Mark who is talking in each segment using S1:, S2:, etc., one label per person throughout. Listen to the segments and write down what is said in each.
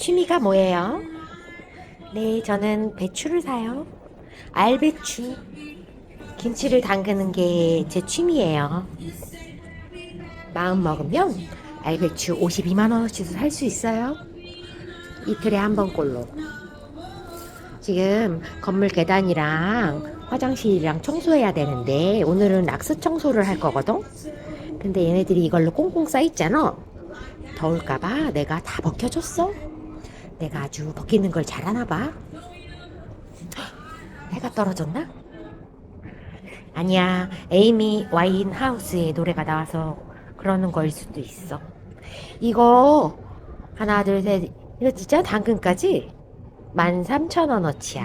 S1: 취미가 뭐예요? 네, 저는 배추를 사요. 알배추. 김치를 담그는 게 제 취미예요. 마음 먹으면 알배추 52만 원어치도 살 수 있어요. 이틀에 한 번꼴로. 지금 건물 계단이랑 화장실이랑 청소해야 되는데 오늘은 락스 청소를 할 거거든. 근데 얘네들이 이걸로 꽁꽁 싸 있잖아. 더울까봐 내가 다 벗겨줬어. 내가 아주 벗기는 걸 잘하나 봐. 해가 떨어졌나? 아니야. 에이미 와인 하우스의 노래가 나와서 그러는 거일 수도 있어. 이거 하나 둘 셋 이거 진짜 당근까지 13,000원어치야.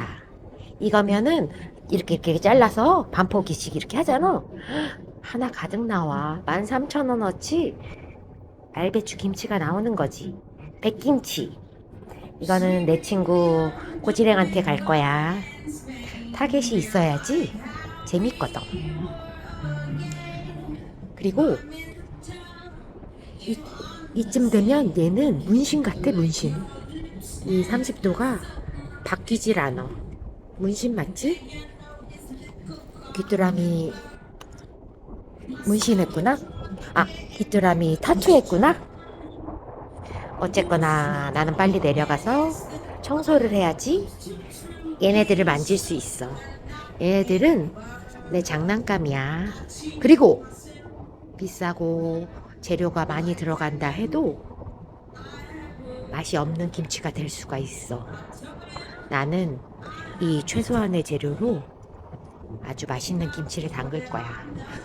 S1: 이거면은 이렇게 이렇게 잘라서 반포기씩 이렇게 하잖아. 하나 가득 나와. 13,000원어치 알배추 김치가 나오는 거지. 백김치. 이거는 내 친구 고지랭한테 갈 거야. 타겟이 있어야지 재밌거든. 그리고 이, 이쯤 되면 얘는 문신 같아 문신. 이 30도가 바뀌질 않아. 문신 맞지? 귀뚜라미 문신했구나? 아, 귀뚜라미 타투했구나? 어쨌거나 나는 빨리 내려가서 청소를 해야지 얘네들을 만질 수 있어. 얘네들은 내 장난감이야. 그리고 비싸고 재료가 많이 들어간다 해도 맛이 없는 김치가 될 수가 있어. 나는 이 최소한의 재료로 아주 맛있는 김치를 담글 거야.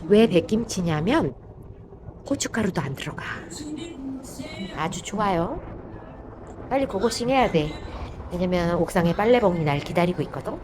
S1: 왜 백김치냐면 고춧가루도 안 들어가. 아주 좋아요. 빨리 고고싱 해야 돼. 왜냐면 옥상에 빨래봉이 날 기다리고 있거든.